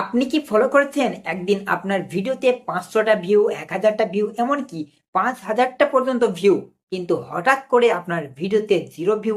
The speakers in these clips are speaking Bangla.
আপনি কি ফলো করেছেন? একদিন আপনার ভিডিওতে পাঁচশোটা ভিউ এক হাজারটা ভিউ এমনকি পাঁচ হাজারটা পর্যন্ত ভিউ কিন্তু হঠাৎ করে আপনার ভিডিওতে জিরো ভিউ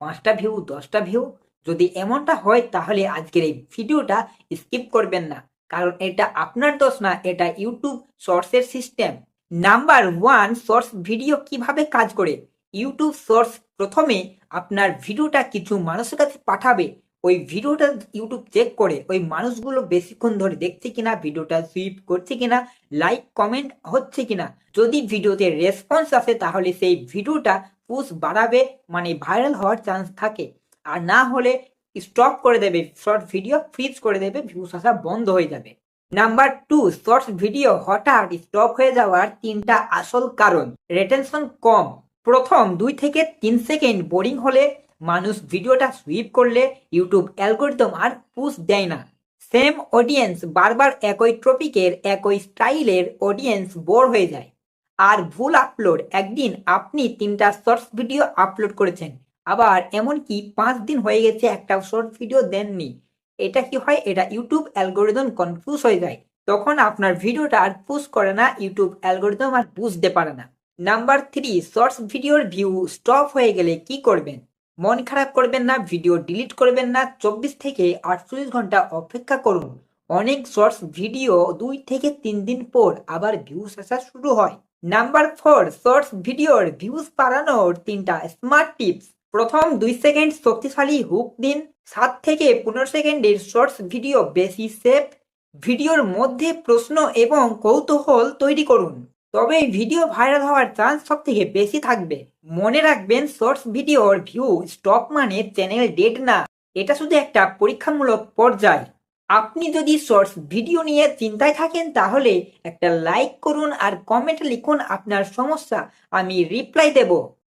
পাঁচটা ভিউ দশটা ভিউ যদি এমনটা হয়, তাহলে আজকের এই ভিডিওটা স্কিপ করবেন না। কারণ এটা আপনার দোষ না, এটা YouTube শর্টসের system number one shorts video কীভাবে কাজ করে? ইউটিউব শর্টস প্রথমে আপনার ভিডিওটা কিছু মানুষের কাছে পাঠাবে। ওই ভিডিওটা ইউটিউব চেক করে ওই মানুষগুলো বেশিক্ষণ ধরে দেখছে কিনা, ভিডিওটা সুইপ করছে কিনা লাইক কমেন্ট হচ্ছে কিনা। যদি ভিডিওতে রেসপন্স আসে, তাহলে সেই ভিডিওটা পুশ বাড়াবে মানে ভাইরাল হওয়ার চান্স থাকে। আর না হলে স্টপ করে দেবে শর্ট ভিডিও ফ্রিজ করে দেবে ভিউস আসা বন্ধ হয়ে যাবে। নাম্বার টু শর্টস ভিডিও হঠাৎ স্টপ হয়ে যাওয়ার তিনটা আসল কারণ। রেটেনশন কম। প্রথম দুই থেকে তিন সেকেন্ড বোরিং হলে মানুষ ভিডিওটা সুইপ করলে ইউটিউব অ্যালগোরিদম আর পুশ দেয় না। সেম অডিয়েন্স বারবার একই টপিকের একই স্টাইলের অডিয়েন্স বোর হয়ে যায়। আর ভুল আপলোড একদিন আপনি তিনটা শর্টস ভিডিও আপলোড করেছেন, আবার এমনকি পাঁচ দিন হয়ে গেছে একটা শর্ট ভিডিও দেননি। এটা কি হয়? এটা ইউটিউব অ্যালগোরিদম কনফিউজ হয়ে যায়। তখন আপনার ভিডিওটা আর পুশ করে না ইউটিউব অ্যালগোরিদম আর বুঝতে পারে না। নাম্বার থ্রি শর্টস ভিডিওর ভিউ স্টপ হয়ে গেলে কি করবেন? মন খারাপ করবেন না ভিডিও ডিলিট করবেন না, চব্বিশ থেকে আটচল্লিশ ঘণ্টা অপেক্ষা করুন। অনেক শর্টস ভিডিও দুই থেকে তিন দিন পর আবার ভিউস আসা শুরু হয়। নাম্বার ফোর শর্টস ভিডিওর ভিউজ বাড়ানোর তিনটা স্মার্ট টিপস প্রথম, দুই সেকেন্ড শক্তিশালী হুক দিন। সাত থেকে পনেরো সেকেন্ডের শর্টস ভিডিও বেশি সেফ ভিডিওর মধ্যে প্রশ্ন এবং কৌতূহল তৈরি করুন। তবে এই ভিডিও ভাইরাল হওয়ার চান্স সব থেকে বেশি থাকবে। মনে রাখবেন, শর্টস ভিডিওর ভিউ স্টক মানে চ্যানেল ডেট না। এটা শুধু একটা পরীক্ষামূলক পর্যায়। আপনি যদি শর্টস ভিডিও নিয়ে চিন্তায় থাকেন, তাহলে একটা লাইক করুন আর কমেন্ট লিখুন আপনার সমস্যা। আমি রিপ্লাই দেব।